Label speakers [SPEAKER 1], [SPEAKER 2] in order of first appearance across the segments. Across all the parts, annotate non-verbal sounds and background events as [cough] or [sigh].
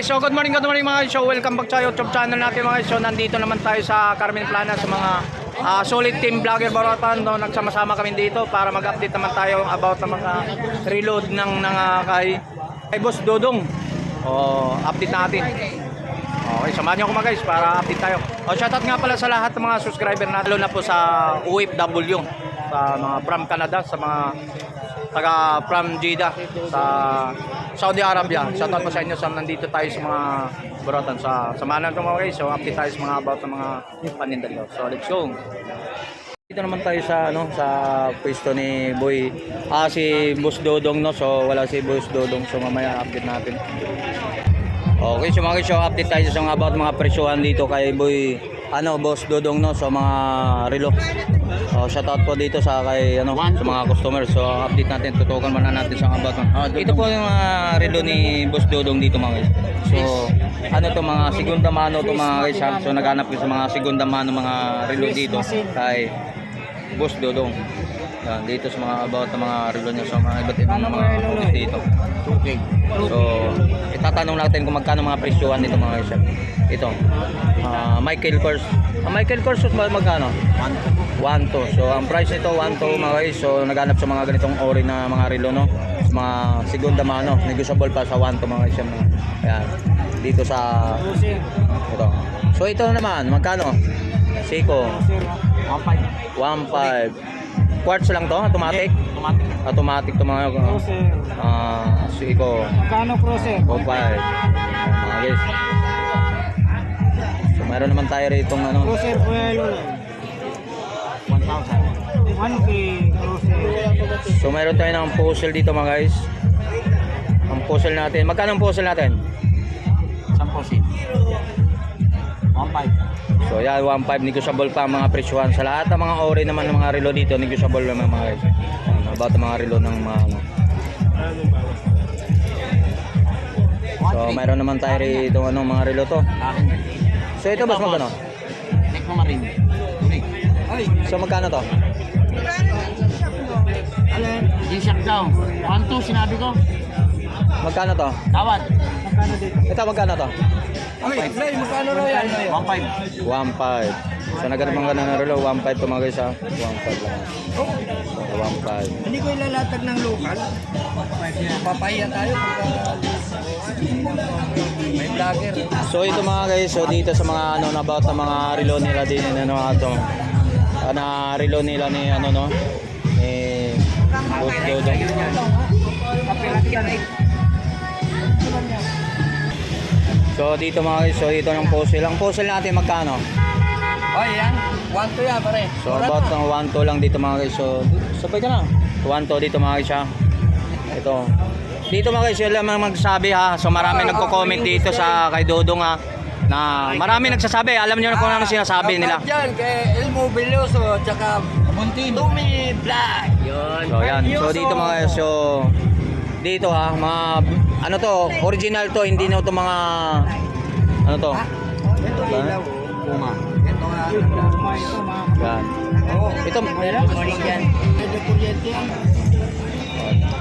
[SPEAKER 1] Okay, so good morning, good morning mga guys. So welcome back sa YouTube channel natin mga guys. So nandito naman tayo sa Carmen Plana sa mga ah, solid team vlogger Barotan. No, nagsama-sama kami dito para mag-update naman tayo about sa mga reload ng, ng ah, kay, kay Boss Dodong. O, update natin. Okay, samahan niyo ako mga guys para update tayo. O, shoutout nga pala sa lahat ng mga subscriber natin. Lalo na po sa OFW, sa mga from Canada, sa mga taga from Jeddah sa Saudi Arabia. Shoutout po sa inyo sa nandito tayo sa mga Barotan sa samahan natin mga guys. So update tayo sa mga about sa mga paninda So let's go. Dito naman tayo sa ano sa pwesto ni Boy ah si Boss Dodong no. So wala si Boss Dodong so mamaya update natin. Okay, so mga guys, so update tayo sa mga about mga presyohan dito kay Boy ano Boss Dodong no so mga relo. So shoutout po dito sa kay ano sa mga customers. So update natin tutukan muna natin sa about. Ito po yung mga relo ni Boss Dodong dito mga guys. So ano to mga segunda mano to mga guys. So naghanap ko sa mga segunda mano mga relo dito kay Boss Dodong. Yan, dito sa mga about ng mga relo niya sa mga iba't ibang mga produkto dito. So, itatanong natin kung magkano mga presyohan nito mga guys. Ito. ah, Michael Kors. Ah, Michael Kors ba magkano? 1 to. So, ang price nito 1 to mga guys. So, naghanap sa mga ganitong ori na mga relo no. Sa mga segunda mano, negotiable pa sa 1 to mga guys. Yan. Yan. Dito sa ito. So, ito naman, magkano? Seiko. 1.5. Quartz lang to, automatic. Automatic to mga ah Seiko.
[SPEAKER 2] Kano cruiser?
[SPEAKER 1] 1.5. Mga guys. So, meron naman tayo rito ano.
[SPEAKER 2] Cruiser Puelo lang. 1,000. 1K cruiser.
[SPEAKER 1] So, meron tayo ng puzzle dito mga guys. Ang puzzle natin. Magkano ang puzzle natin?
[SPEAKER 2] 10 seat. 1,500.
[SPEAKER 1] So, yan, 1.5 negotiable pa mga presyuhan. Sa lahat ng mga ori naman ng mga relo dito, negotiable naman mga guys. Yan, about mga relo ng mga ano. So, meron naman tayo rito ano, mga relo to. So, ito mas magkano?
[SPEAKER 2] Neck mo marin.
[SPEAKER 1] So, magkano to?
[SPEAKER 2] Alin? G-Shock daw. 1,2 sinabi ko.
[SPEAKER 1] Magkano to?
[SPEAKER 2] Tawad. Magkano dito?
[SPEAKER 1] Ito, magkano to?
[SPEAKER 2] Ay, Blay, magkano raw yan? 1,500.
[SPEAKER 1] 1.5. So, nagano mga ganun na relo, 1.5 to mga guys ha. 1.5 lang. So, 1.5.
[SPEAKER 2] Hindi ko ilalatag ng local. Papaya tayo. May vlogger.
[SPEAKER 1] So ito mga guys, so dito sa mga ano na about na mga relo nila din ano ato. Uh, na relo nila ni ano no. Eh Boss Dodo. So dito mga guys, so dito ng puzzle. Ang puzzle natin magkano?
[SPEAKER 2] Oh, yan. 1,2 yan, pare.
[SPEAKER 1] So about ng 1 to lang dito mga guys. So sabay ka na. 1 to dito mga guys ha. Ito. Dito mga guys, sila mga magsabi ha. So marami nagko-comment dito sa kay Dodong ha. Na marami nagsasabi, alam niyo na kung ano sinasabi nila.
[SPEAKER 2] Yan, kay Elmo Belloso, tsaka Buntin. Tumi Black. Yun.
[SPEAKER 1] So yan. So dito mga guys, so dito ha, mga ano to, original to, hindi na to mga ano to.
[SPEAKER 2] Ito
[SPEAKER 1] Diba?
[SPEAKER 2] ilaw. Puma. Ito nga.
[SPEAKER 1] Yan. Ito,
[SPEAKER 2] Morning yan. Pwede kuryente yan.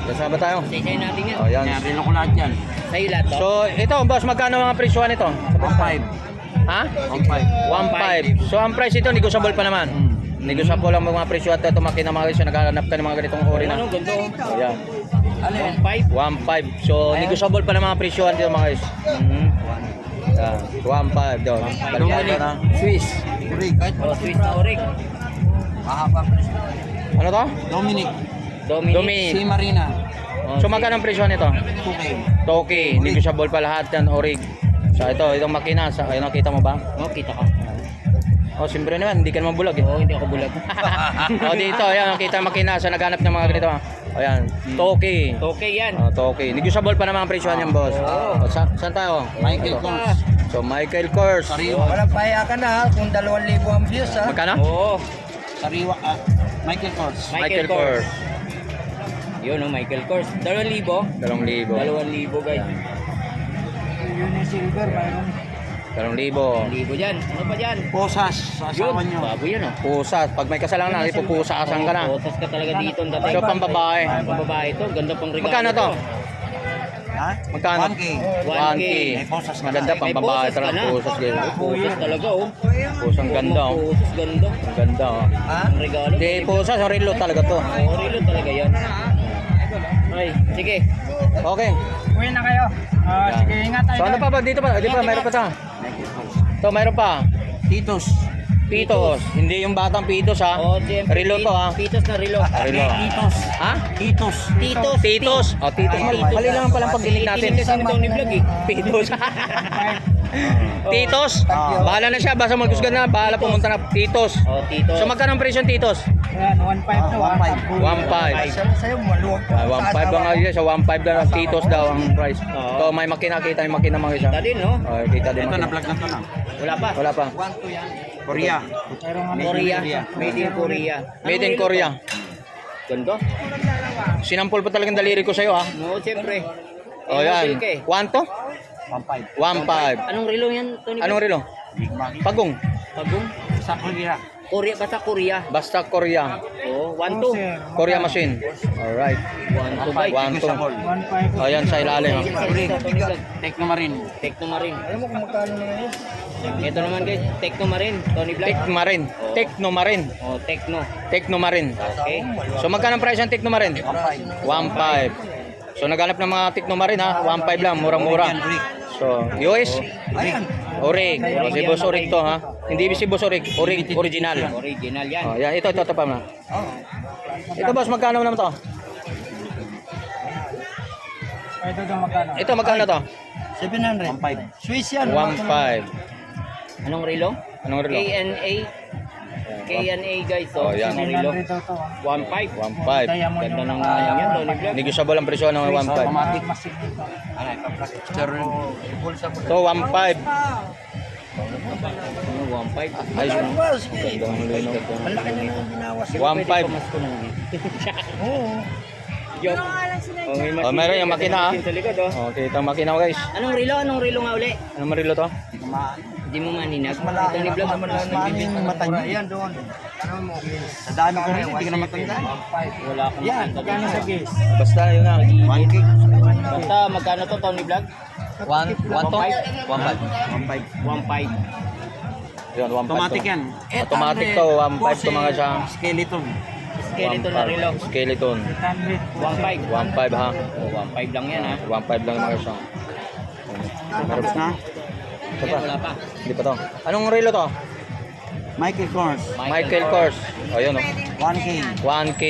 [SPEAKER 1] kasama tayo.
[SPEAKER 2] Say natin yan.
[SPEAKER 1] Oh, yan.
[SPEAKER 2] Nabilo ko lahat yan. Sa'yo lahat to?
[SPEAKER 1] So ito, boss, magkano mga presyohan nito?
[SPEAKER 2] 1,500.
[SPEAKER 1] Ha?
[SPEAKER 2] 1,500.
[SPEAKER 1] 1.5. So ang price ito, negotiable pa naman. Negotiable lang mga presyo at ito makina mga guys, so naghahanap ka ng mga ganitong ori na.
[SPEAKER 2] Ano, ganito?
[SPEAKER 1] So yan.
[SPEAKER 2] Alin?
[SPEAKER 1] 1.5. So negotiable pa ng mga presyohan dito mga guys. Mhm. Yan. 1.5 doon. Balikan na.
[SPEAKER 2] Swiss. Kahit oh, Swiss na urig. Mahaba siya.
[SPEAKER 1] Ano to?
[SPEAKER 2] Dominic.
[SPEAKER 1] Dominic.
[SPEAKER 2] Si Marina.
[SPEAKER 1] So magkano ang presyo nito?
[SPEAKER 2] 2K.
[SPEAKER 1] Toki, negotiable pa lahat yan, orig. So ito, itong makina, sa, ayun nakita mo ba?
[SPEAKER 2] Oh, kita ka.
[SPEAKER 1] Oh, siyempre naman, hindi ka naman bulag eh.
[SPEAKER 2] Oo, hindi ako bulag. [laughs]
[SPEAKER 1] oh, dito, ayan, nakita ang makina sa naghanap ng mga ganito. Ayan, Toki.
[SPEAKER 2] Okay yan.
[SPEAKER 1] Oh, Toki. Negotiable pa naman ang presyo niyan, boss. Oh, sa, saan tayo?
[SPEAKER 2] Michael. Kors.
[SPEAKER 1] So, Michael Kors.
[SPEAKER 2] Walang pahiya ka na ha, kung 2,000 ang views ha.
[SPEAKER 1] Magkano?
[SPEAKER 2] Oo.
[SPEAKER 3] Sariwa, ah, Michael Kors.
[SPEAKER 1] Michael Kors.
[SPEAKER 2] Yun oh, Michael Kors. 2,000.
[SPEAKER 1] Dalawang libo.
[SPEAKER 2] 2,000 guys.
[SPEAKER 3] Yun yung silver, mayroon.
[SPEAKER 1] Dalawang libo.
[SPEAKER 2] 1,000 dyan. Ano pa dyan?
[SPEAKER 3] Posas, sa asawa
[SPEAKER 2] Yun,
[SPEAKER 3] nyo.
[SPEAKER 2] bago yan oh.
[SPEAKER 1] Pusa. Pag may kasalanan, ipupusasan ka na.
[SPEAKER 2] Potas ka talaga dito ang dating.
[SPEAKER 1] So, pambabae.
[SPEAKER 2] Pambabae to. Ganda pang regalo.
[SPEAKER 1] Magkano to?
[SPEAKER 3] Ha?
[SPEAKER 1] Magkano?
[SPEAKER 3] 1K.
[SPEAKER 1] 1K.
[SPEAKER 3] May posas ka
[SPEAKER 1] Maganda pang
[SPEAKER 2] May
[SPEAKER 1] babae
[SPEAKER 2] posas ka
[SPEAKER 1] talaga.
[SPEAKER 2] na.
[SPEAKER 1] Pusas din.
[SPEAKER 2] Pusas talaga oh.
[SPEAKER 1] Pusang ganda oh.
[SPEAKER 2] Pusas ganda.
[SPEAKER 1] Ang Ganda oh.
[SPEAKER 2] Ha? Ang regalo.
[SPEAKER 1] Hindi, pusa. Sa relo talaga to.
[SPEAKER 2] Oo, relo talaga yan. Ay, sige.
[SPEAKER 1] Okay.
[SPEAKER 3] Uwi na kayo. Ah, sige, ingat tayo.
[SPEAKER 1] So ano pa ba? Dito pa. Dito pa. Mayroon pa ta. To, mayroon pa.
[SPEAKER 3] Titos.
[SPEAKER 1] Pitos. Hindi yung batang pitos ha.
[SPEAKER 2] Oh, siyempre.
[SPEAKER 1] Relo to ha.
[SPEAKER 2] Pitos na relo.
[SPEAKER 1] Relo.
[SPEAKER 3] Titos.
[SPEAKER 1] Ha?
[SPEAKER 3] Titos.
[SPEAKER 2] Titos.
[SPEAKER 1] Titos. Oh, titos. Mali, mali lang pala ang pagdinig natin.
[SPEAKER 2] Kasi ni Tony Vlog eh.
[SPEAKER 1] Pitos. [laughs] [laughs] Titos. Bahala na siya. Basta magkusgan na. Bahala pumunta na. Titos.
[SPEAKER 2] Oh, Tito.
[SPEAKER 1] So magkano ang presyo ng Titos?
[SPEAKER 3] Ayan, 1.5 to.
[SPEAKER 1] Ah,
[SPEAKER 3] 1.5.
[SPEAKER 1] 1.5.
[SPEAKER 2] Sa'yo, maluwag.
[SPEAKER 1] Ah, 1.5 lang nga yun. So 1.5 daw ang Titos daw ang price. So may makina. Kita yung makina mga isa.
[SPEAKER 2] Kita din, no?
[SPEAKER 1] Oh, kita din
[SPEAKER 3] Ito, na-vlog na to na.
[SPEAKER 2] Wala pa.
[SPEAKER 1] Wala pa.
[SPEAKER 3] Korea.
[SPEAKER 2] Korea. Made in Korea.
[SPEAKER 1] Made in Korea.
[SPEAKER 2] Ganda.
[SPEAKER 1] Sinampol pa talagang daliri ko sa'yo ha.
[SPEAKER 2] No, siyempre.
[SPEAKER 1] O
[SPEAKER 2] Eh,
[SPEAKER 1] yan. Kwanto?
[SPEAKER 3] 1.5.
[SPEAKER 1] 1.5.
[SPEAKER 2] Anong relo yan, Tony?
[SPEAKER 1] Anong relo? Pagong.
[SPEAKER 2] Pagong?
[SPEAKER 3] Sa Korea.
[SPEAKER 2] Korea, basta Korea.
[SPEAKER 1] Basta Korea.
[SPEAKER 2] Oh, 1-2.
[SPEAKER 1] Korea machine. Alright.
[SPEAKER 2] 1-2 guys.
[SPEAKER 1] One, two.
[SPEAKER 3] Usable.
[SPEAKER 1] O yan sa ilalim. ha.
[SPEAKER 3] Tekno Marine.
[SPEAKER 2] Tekno Marine. Alam mo kung magkano na yun? Ito naman guys, Tekno Marine, Tony Black.
[SPEAKER 1] Teknomarin. Teknomarin.
[SPEAKER 2] Oh, Tekno.
[SPEAKER 1] Teknomarin.
[SPEAKER 2] Okay.
[SPEAKER 1] So magkano ang price ng Teknomarin? 1.5. So naghanap ng mga Teknomarin ha. 1.5 lang. Murang-mura. So US? Orig. O, si Boss Orig to ha. Hindi si Boss Orig. Orig. Original.
[SPEAKER 2] Original yan.
[SPEAKER 1] Oh, yan. Ito, ito, ito pa na. Ito boss, magkano naman to?
[SPEAKER 3] Ito daw magkano?
[SPEAKER 1] Ito, magkano to?
[SPEAKER 2] 700.
[SPEAKER 3] 1.5.
[SPEAKER 2] Swiss yan.
[SPEAKER 1] 1.5.
[SPEAKER 2] Anong relo?
[SPEAKER 1] Anong relo?
[SPEAKER 2] KNA. KNA guys.
[SPEAKER 1] Oh,
[SPEAKER 2] Oh,
[SPEAKER 1] yan.
[SPEAKER 2] Anong relo?
[SPEAKER 3] 700 daw to.
[SPEAKER 2] 1.5.
[SPEAKER 1] 1.5.
[SPEAKER 3] Diamond
[SPEAKER 2] Ganda ng uh, yan, Tony Black.
[SPEAKER 1] Negotiable ang presyo ng 1.5.
[SPEAKER 3] Automatic machine dito.
[SPEAKER 1] So 1.5.
[SPEAKER 2] Ano, 1.5.
[SPEAKER 1] Ayos yun.
[SPEAKER 2] Ang laki na yung ginawa.
[SPEAKER 1] 1.5.
[SPEAKER 2] Oo. Oh, may
[SPEAKER 1] Oh, meron yung makina, ah.
[SPEAKER 2] Likod, oh.
[SPEAKER 1] Kita ang makina ko guys.
[SPEAKER 2] Anong relo? Anong relo nga uli?
[SPEAKER 1] Ano marilo to?
[SPEAKER 2] Hindi mo maninag. Ito ni Vlog.
[SPEAKER 3] Maning mata niya. Yan doon. Ano mo? Sa dami ko rin, hindi ka na matanda.
[SPEAKER 2] Wala akong
[SPEAKER 3] Yan, magkano sa gas?
[SPEAKER 1] Basta yun na.
[SPEAKER 3] 1K.
[SPEAKER 2] Basta magkano to Tony Vlog?
[SPEAKER 1] 1 1 to? 1.5.
[SPEAKER 3] 1.5.
[SPEAKER 2] 1.5.
[SPEAKER 1] Yun, 1.5
[SPEAKER 3] Automatic
[SPEAKER 1] to.
[SPEAKER 3] yan.
[SPEAKER 1] Automatic to, 1.5 to mga siya.
[SPEAKER 3] Skeleton.
[SPEAKER 2] Skeleton na relo.
[SPEAKER 1] Skeleton.
[SPEAKER 3] 800.
[SPEAKER 2] 1.5.
[SPEAKER 1] 1.5 ha.
[SPEAKER 2] Oh, 1.5 lang yan ha.
[SPEAKER 1] 1.5 lang mga siya.
[SPEAKER 3] Tapos na.
[SPEAKER 1] Ito pa.
[SPEAKER 2] wala pa.
[SPEAKER 1] Hindi pa to. Anong relo to?
[SPEAKER 3] Michael Kors.
[SPEAKER 1] Michael Kors. O yun o.
[SPEAKER 3] 1K.
[SPEAKER 1] 1K.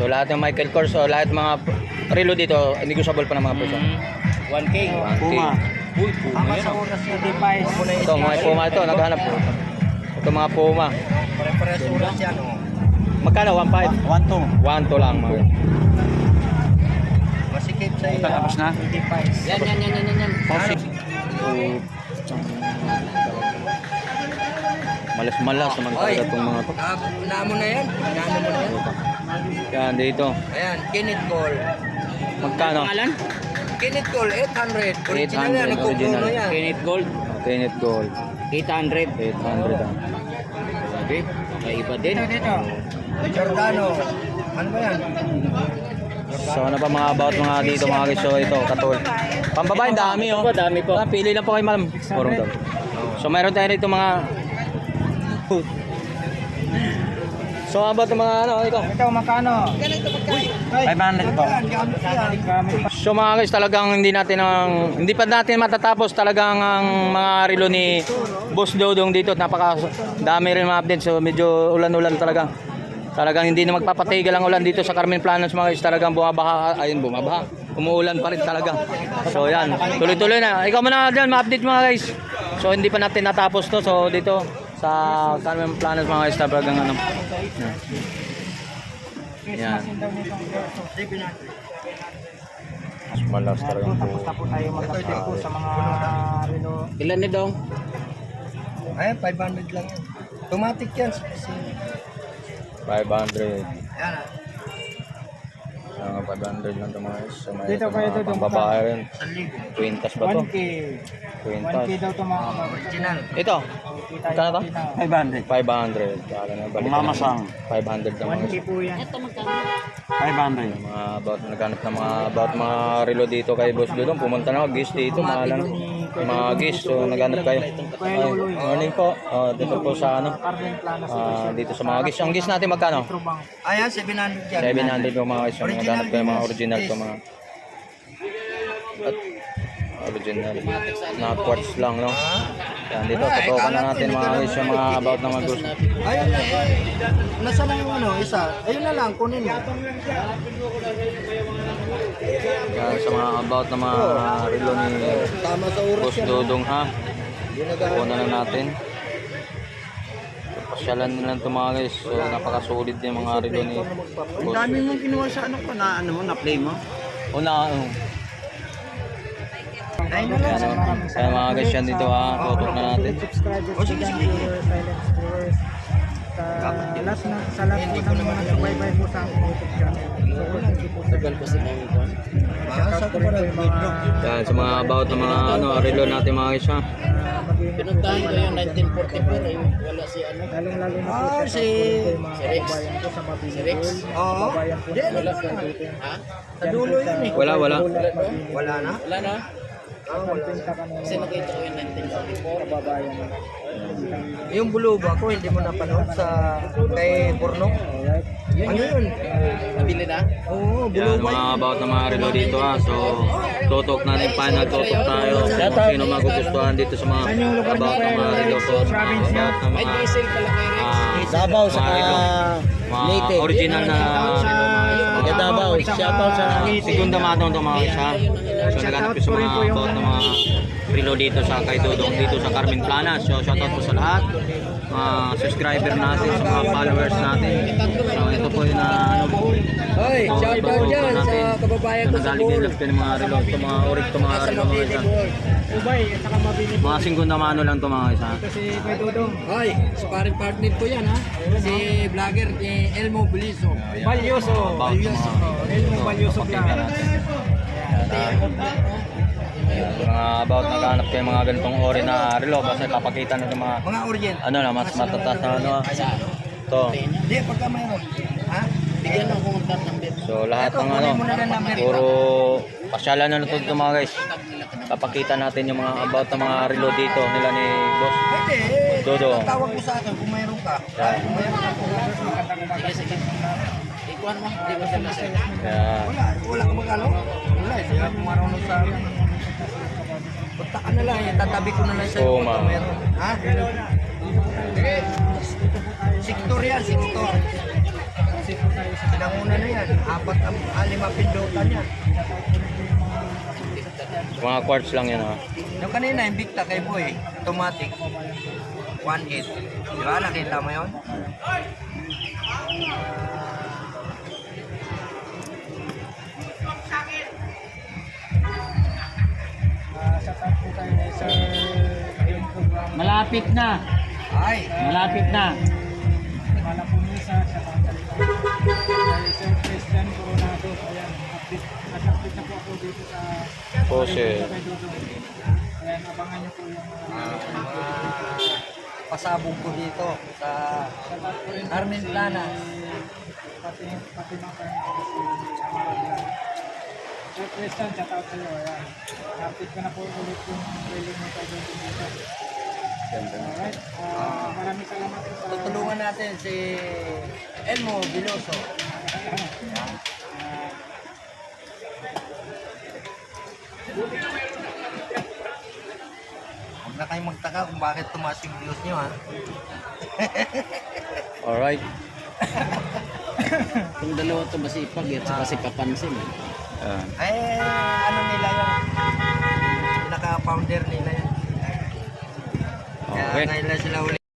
[SPEAKER 1] So lahat ng Michael Kors, o lahat mga relo dito, negotiable pa ng mga presyo.
[SPEAKER 2] Mm, 1K.
[SPEAKER 1] 1K.
[SPEAKER 3] Puma.
[SPEAKER 2] Uy, Puma yan.
[SPEAKER 1] Ito, mga Puma ito, naghanap. Ito mga Puma.
[SPEAKER 2] Pare-pares oras yan oh.
[SPEAKER 1] Magkano? 1.5?
[SPEAKER 3] 1.2.
[SPEAKER 1] 1 to lang mga.
[SPEAKER 2] Masikip sa iyo.
[SPEAKER 3] Tapos na.
[SPEAKER 2] Yan, yan, yan, yan, yan, yan.
[SPEAKER 3] Posing.
[SPEAKER 1] Malas-malas naman talaga itong mga to.
[SPEAKER 2] Namo na yan. Namo mo na yan.
[SPEAKER 1] Yan, dito.
[SPEAKER 2] Ayan, Kenneth Cole.
[SPEAKER 1] Magkano?
[SPEAKER 2] Pangalan? Kenneth Cole, 800. Original
[SPEAKER 1] 800,
[SPEAKER 2] yan, nagkukulo
[SPEAKER 1] original.
[SPEAKER 2] yan. Kenneth Gold,
[SPEAKER 1] Kenneth Gold.
[SPEAKER 2] 800.
[SPEAKER 1] 800 ah.
[SPEAKER 2] Grabe, may iba din.
[SPEAKER 3] Dito, dito.
[SPEAKER 2] Giordano. Ano ba yan?
[SPEAKER 1] So ano pa mga about mga dito mga. So ito, katul. Pambabae, dami oh.
[SPEAKER 2] Ito, dami po.
[SPEAKER 1] Ah, pili lang po kayo ma'am. Purong daw. So mayroon tayo rito mga [laughs] So about ng mga ano ito.
[SPEAKER 3] Ito, magkano? Uy, 500 po.
[SPEAKER 1] So mga guys, talagang hindi natin ang hindi pa natin matatapos talagang ang mga relo ni Boss Dodong dito. Napaka dami rin mga updates. So medyo ulan-ulan talaga. Talagang hindi na magpapatigil ang ulan dito sa Carmen Planas mga guys. Talagang bumabaha, ayun bumabaha. umuulan pa rin talaga. So yan, tuloy-tuloy na. Ikaw muna dyan, ma-update mga guys. So hindi pa natin natapos to. So dito sa Carmen Planas mga guys, talagang ano. Yan. Yan. Malas talaga po.
[SPEAKER 3] po tayo mag-update po sa mga relo.
[SPEAKER 2] Ilan ni Dong?
[SPEAKER 3] Ayan, 500 lang yan. Automatic yan. Kasi,
[SPEAKER 1] 500.
[SPEAKER 3] yan ah.
[SPEAKER 1] Uh, 500 lang ito mga guys. So, may
[SPEAKER 3] Dito
[SPEAKER 1] ito
[SPEAKER 3] kayo
[SPEAKER 1] mga
[SPEAKER 3] dito,
[SPEAKER 1] pambabae rin.
[SPEAKER 3] 1,000.
[SPEAKER 1] Quintas ba to?
[SPEAKER 3] 1K. 1K
[SPEAKER 1] Quintas.
[SPEAKER 3] daw ito mga original.
[SPEAKER 1] Ito,
[SPEAKER 3] Kita
[SPEAKER 1] Magkano to?
[SPEAKER 3] 500.
[SPEAKER 1] 500. Kala na balik.
[SPEAKER 3] Mamasang.
[SPEAKER 1] 500 lang mga
[SPEAKER 3] 1K
[SPEAKER 1] guys.
[SPEAKER 3] po yan.
[SPEAKER 1] 500. Mga about naghanap ng mga about mga relo dito kay Boss Dudong. Pumunta na ako, gis dito, mahal na. Mga gis, so naghanap kayo. Ay, morning po. Oh, dito po sa ano. Ah, dito sa mga gis. Ang gis natin magkano?
[SPEAKER 3] Ayan, 700 yan.
[SPEAKER 1] 700 po mga guys. So, naghanap kayo mga original ko mga at original na quartz lang no. Yan dito tutukan na natin mga guys yung mga about ng mga gusto.
[SPEAKER 3] Ayun na. Nasa na yung ano, isa. Ayun na lang, kunin mo.
[SPEAKER 1] Yan sa mga about ng mga relo ni Boss. Dudong ha. Kukunan na natin. Pasyalan nila ito mga guys. So napakasulit din mga relo ni Boss.
[SPEAKER 3] mong kinuha sa ano ko na ano mo, na play mo.
[SPEAKER 1] Una, ano,
[SPEAKER 3] Ayun na lang.
[SPEAKER 1] kaya mga guys yan dito ha. Tutok na natin.
[SPEAKER 3] O sige, sige.
[SPEAKER 4] Sa lahat na sa lahat po ng mga po sa aking YouTube channel. So, thank you po
[SPEAKER 2] Tagal sila yung kwan.
[SPEAKER 3] Basta ko para video.
[SPEAKER 1] Yan sa mga about ng mga ano, relo natin mga ha.
[SPEAKER 4] mag-iingat
[SPEAKER 2] Pinuntahan ko yung 1944 ay wala si ano.
[SPEAKER 4] Lalong lalo na po
[SPEAKER 3] Ah, si-
[SPEAKER 4] mga mga
[SPEAKER 2] Rex.
[SPEAKER 4] po
[SPEAKER 2] Si Rex.
[SPEAKER 3] Oo.
[SPEAKER 4] Po
[SPEAKER 3] Di,
[SPEAKER 4] sa
[SPEAKER 3] wala? Sa dulo yun eh.
[SPEAKER 1] Wala, wala.
[SPEAKER 3] Wala na?
[SPEAKER 2] Wala na?
[SPEAKER 4] Ng
[SPEAKER 2] Kasi nakita ko yung 1944.
[SPEAKER 4] kababayan.
[SPEAKER 3] Yung buluba ko, hindi mo napanood sa kay Borno.
[SPEAKER 4] Alright.
[SPEAKER 3] Ano yun?
[SPEAKER 2] Nabili na?
[SPEAKER 3] Oo,
[SPEAKER 1] Yan,
[SPEAKER 3] buluba
[SPEAKER 1] mga
[SPEAKER 3] yun.
[SPEAKER 1] about ng mga relo dito ha. So, tutok na rin final tutok tayo. Kung sino magugustuhan dito sa mga about ng mga relo po. About ng
[SPEAKER 2] Ay,
[SPEAKER 1] mga
[SPEAKER 2] diesel pala kay Rex.
[SPEAKER 1] ah,
[SPEAKER 3] Davao sa
[SPEAKER 1] mga relo. Mga original na
[SPEAKER 3] Taga Davao, shoutout sa
[SPEAKER 1] Segunda matong ito mga isa. So, naghanap ko sa mga about ng mga relo dito sa kay Dudong dito sa Carmen Planas. So, shoutout po sa lahat. Mga subscriber natin, sa mga followers natin. So, ito po yung na ano,
[SPEAKER 3] Hoy,
[SPEAKER 1] So,
[SPEAKER 3] shoutout
[SPEAKER 1] tutukan
[SPEAKER 3] dyan sa kababayan ko sa
[SPEAKER 1] Nagaling
[SPEAKER 3] Bohol.
[SPEAKER 1] din lang ng mga relo, ito mga orig, ito mga relo mga isa.
[SPEAKER 4] Ubay, at saka mabinigol.
[SPEAKER 1] Mga singkunda mano lang ito mga isa.
[SPEAKER 4] Kasi kay Dudong.
[SPEAKER 2] Hoy, sparring partner ko yan ha. Si vlogger ni Elmo Beliso.
[SPEAKER 4] Balyoso.
[SPEAKER 1] Mga
[SPEAKER 4] Elmo Balyoso
[SPEAKER 1] pakinggan Ayan, mga about naghanap kayo mga ganitong ori na relo basta papakita natin mga
[SPEAKER 3] Mga orient.
[SPEAKER 1] ano na mas matatas na ano to
[SPEAKER 3] Hindi, pagka mayroon. Ha?
[SPEAKER 2] Bigyan ng contact number.
[SPEAKER 1] so lahat ng ano puro pasyalan na nito dito mga guys papakita natin yung mga about ng mga relo dito nila ni boss
[SPEAKER 3] Pwede.
[SPEAKER 1] Dodo.
[SPEAKER 3] Tawag mo sa akin kung mayroon ka. Kung mayroon ka.
[SPEAKER 2] Sige, sige. Ikuan mo, hindi ko sila.
[SPEAKER 1] Ayan.
[SPEAKER 3] Wala. Wala ka magkano? Wala. Hindi ako marunong sa akin. Punta ka na lang. eh. Tatabi ko na lang sa'yo
[SPEAKER 1] Oo, ma'am.
[SPEAKER 3] Ha? Sektor yan, sektor. Pinanguna na yan. Apat, ang- ah, lima pindutan yan.
[SPEAKER 1] mga quartz lang yan ha
[SPEAKER 3] Yung kanina, yung Victa kay Boy, automatic. 1.8. Di ba? Nakita mo yun?
[SPEAKER 2] Malapit na.
[SPEAKER 3] Ay,
[SPEAKER 2] Malapit na.
[SPEAKER 4] Mala po Misa, sa Sir Christian Coronado. Ayan, update. At update na po ako dito sa kay Dudong. Ayan, abangan niyo po yung mga
[SPEAKER 3] mga pasabog ko dito sa
[SPEAKER 4] po
[SPEAKER 3] Carmen Planas.
[SPEAKER 4] pati pati mga. Sir Christian, shout out sa iyo. Ayan. Update ka na po ulit yung mo. Alright. Ah, maraming salamat po sa
[SPEAKER 3] Tutulungan natin si Elmo Biloso. Huwag na kayong magtaka kung bakit tumaas yung views nyo ha. [laughs]
[SPEAKER 1] alright [laughs]
[SPEAKER 2] Kung dalawa to masipag, at saka si papansin. eh.
[SPEAKER 1] Ayan.
[SPEAKER 3] Ay, ano nila yun? Pinaka-founder yun. Kaya
[SPEAKER 1] Okay.
[SPEAKER 3] sila uli.